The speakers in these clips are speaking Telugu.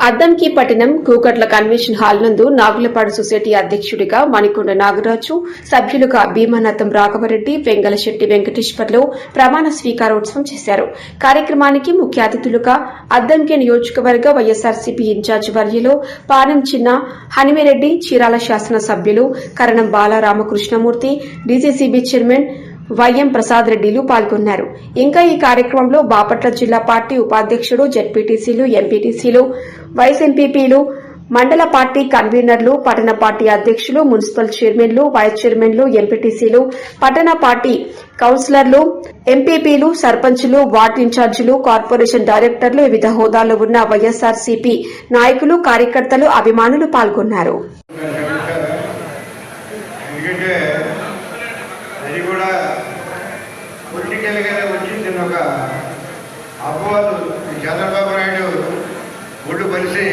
అద్దంకి పట్టణం కూకట్ల కన్వెన్షన్ హాల్ నందు నాగులపాడు సొసైటీ అధ్యక్షుడిగా మణికొండ నాగరాజు సభ్యులుగా భీమానత్తం రాఘవరెడ్డి వెంగళశెట్టి వెంకటేశ్వర్లు ప్రమాణ స్వీకారోత్సవం చేశారు. కార్యక్రమానికి ముఖ్య అతిథులుగా అద్దంకి నియోజకవర్గ వైఎస్ఆర్సీపీ ఇన్ఛార్జ్ వర్యలు పానం చిన్న హనిమిరెడ్డి చీరాల శాసన సభ్యులు Karanam Balaramakrishnamurthy DCCB chairman YM Prasad రెడ్డిలు పాల్గొన్నారు. ఇంకా ఈ కార్యక్రమంలో బాపట్ల జిల్లా పార్టీ ఉపాధ్యక్షుడు జెడ్పీటీసీలు ఎంపీటీసీలు వైస్ ఎంపీపీలు మండల పార్టీ కన్వీనర్లు పట్టణ పార్టీ అధ్యక్షులు మున్సిపల్ చైర్మన్లు వైస్ చైర్మన్లు ఎంపీటీసీలు పట్టణ పార్టీ కౌన్సిలర్లు ఎంపీపీలు సర్పంచులు వార్డు ఇన్ఛార్జీలు కార్పొరేషన్ డైరెక్టర్లు వివిధ హోదాల్లో ఉన్న వైఎస్ఆర్సీపీ నాయకులు కార్యకర్తలు అభిమానులు పాల్గొన్నారు. ఎందుకంటే అది కూడా పొలిటికల్గానే వచ్చింది ఒక అపవాదు. చంద్రబాబు నాయుడు ఒడ్డు కలిసి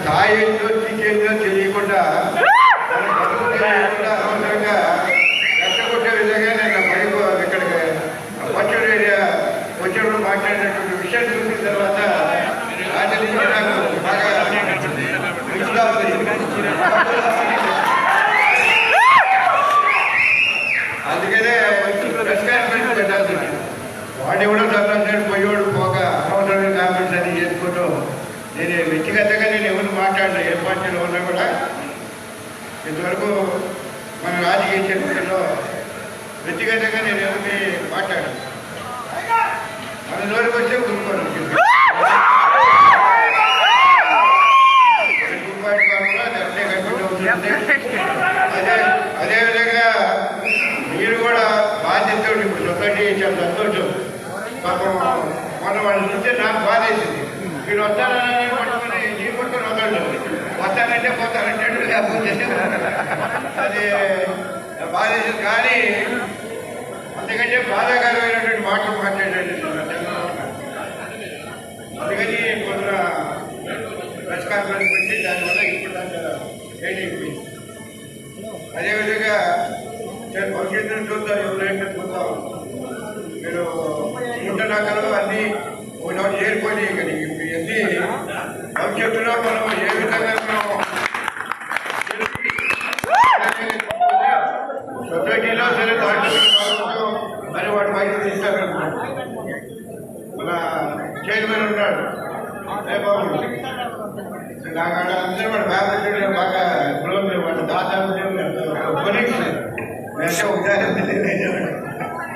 స్థాయి అందుకనే ప్రెస్ కాన్ఫరెన్స్ పెట్టాల్సింది. వాడు ఎవడో సర్పంచ్ పోయేవాడు పోక అనవసరమైన కామెంట్స్ అని చేసుకుంటూ నేను వ్యక్తిగతంగా నేను ఎవరు మాట్లాడిన ఏ పార్టీలో ఉన్నా కూడా. ఇంతవరకు మన రాజకీయ చరిత్రలో వ్యక్తిగతంగా నేను ఎవరిని మాట్లాడాను. మన దూరకు వచ్చే ఇప్పుడు సొసైటీ సంతోషం. పాపం మొన్న వాళ్ళు చూస్తే నాకు బాధేసింది. వీడు వస్తానని పట్టుకుని నీ పట్టుకొని వదలడు వస్తానంటే పోతానంటే లేకపోతే అది బాధేసింది. కానీ అందుకంటే బాధాకరమైనటువంటి మాటలు మాట్లాడండి అందుకని కొంత ప్రెస్ కాన్ఫరెన్స్ పెట్టి దానివల్ల ఇప్పుడు దాకా అదేవిధంగా నేను భవిష్యత్తును చూద్దాం ఎవరైనా చూద్దాం. మీరు గుంటనగలు అన్నీ ఒకటి చేరిపోయి ఇక్కడ ఇవన్నీ భవిష్యత్తులో మనం ఏ విధంగా మనం సొసైటీలో సరే దాంట్లో అని వాటి వైపు తీసుకోగలుగుతాం మన చైర్మన్ ఉన్నాడు బాబు? నాకు అక్కడ అందరూ వాడు బాగా బాగా క్లోజ్ వాడు దాదాపు కొనిక్షన్ అంటే ఉదాహరణ